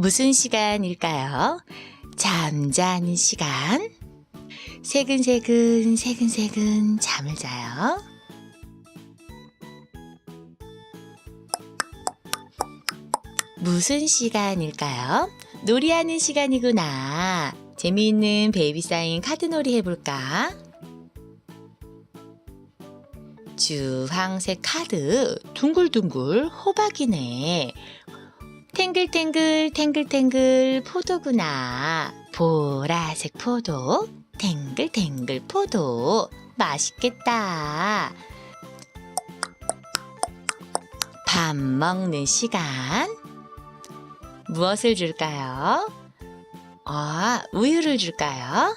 무슨 시간일까요? 잠자는 시간. 새근새근, 새근새근 잠을 자요. 무슨 시간일까요? 놀이하는 시간이구나. 재미있는 베이비 사인 카드놀이 해볼까? 주황색 카드 둥글둥글 호박이네. 탱글탱글 탱글탱글 포도구나. 보라색 포도 탱글탱글 포도 맛있겠다. 밥 먹는 시간. 무엇을 줄까요? 아, 우유를 줄까요?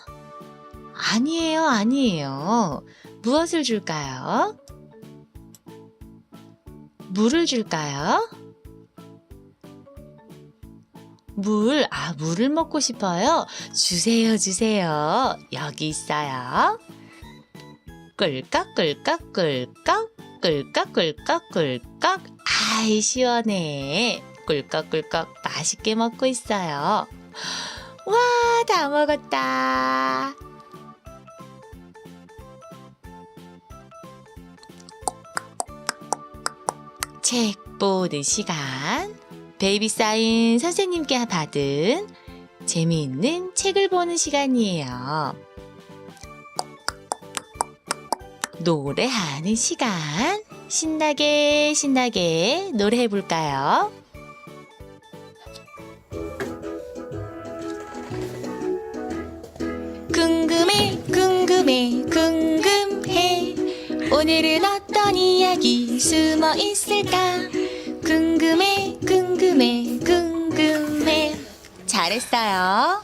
아니에요, 아니에요. 무엇을 줄까요? 물을 줄까요? 물, 아, 물을 먹고 싶어요? 주세요, 주세요. 여기 있어요. 꿀꺽, 꿀꺽, 꿀꺽, 꿀꺽, 꿀꺽, 꿀꺽. 아이, 시원해. 꿀꺽꿀꺽 맛있게 먹고 있어요. 와, 다 먹었다. 책 보는 시간. 베이비 사인 선생님께 받은 재미있는 책을 보는 시간이에요. 노래하는 시간. 신나게 신나게 노래해 볼까요? 궁금해 궁금해 궁금해 오늘은 어떤 이야기 숨어 있을까 궁금해 궁금해 궁금해. 잘했어요